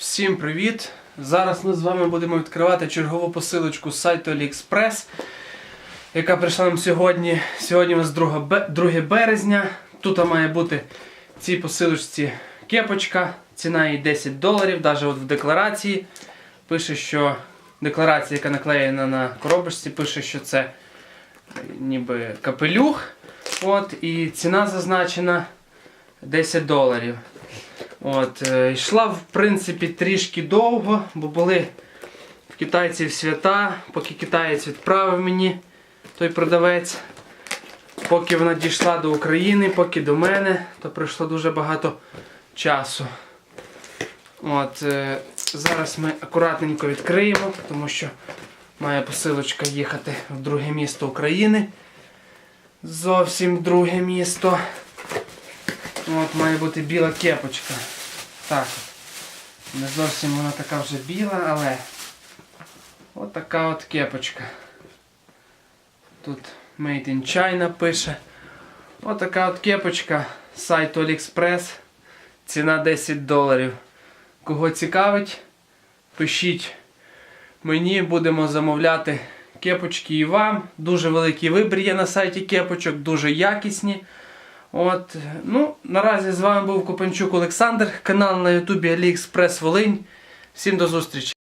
Всім привіт! Зараз ми з вами будемо відкривати чергову посилочку з сайту AliExpress, яка прийшла нам сьогодні. Сьогодні у нас 2, березня. Тут має бути в цій посилочці кепочка. Ціна її 10 доларів. Навіть от в декларації пише, що декларація, яка наклеєна на коробочці, пише, що це ніби капелюх. От, і ціна зазначена 10 доларів. От, е, йшла, в принципі, трішки довго, бо були в китайців свята, поки китаєць відправив мені той продавець. Поки вона дійшла до України, поки до мене, то пройшло дуже багато часу. От, е, зараз ми акуратненько відкриємо, тому що має посилочка їхати в друге місто України. Зовсім друге місто. От має бути біла кепочка. Так. Не зовсім вона така вже біла, але от така от кепочка. Тут Made in China пише. От така от кепочка з сайту AliExpress. Ціна 10 доларів. Кого цікавить, пишіть мені, будемо замовляти кепочки і вам. Дуже великий вибір є на сайті кепочок, дуже якісні. От, ну, наразі з вами був Копанчук Олександр, канал на Ютубі AliExpress Волинь. Всім до зустрічі!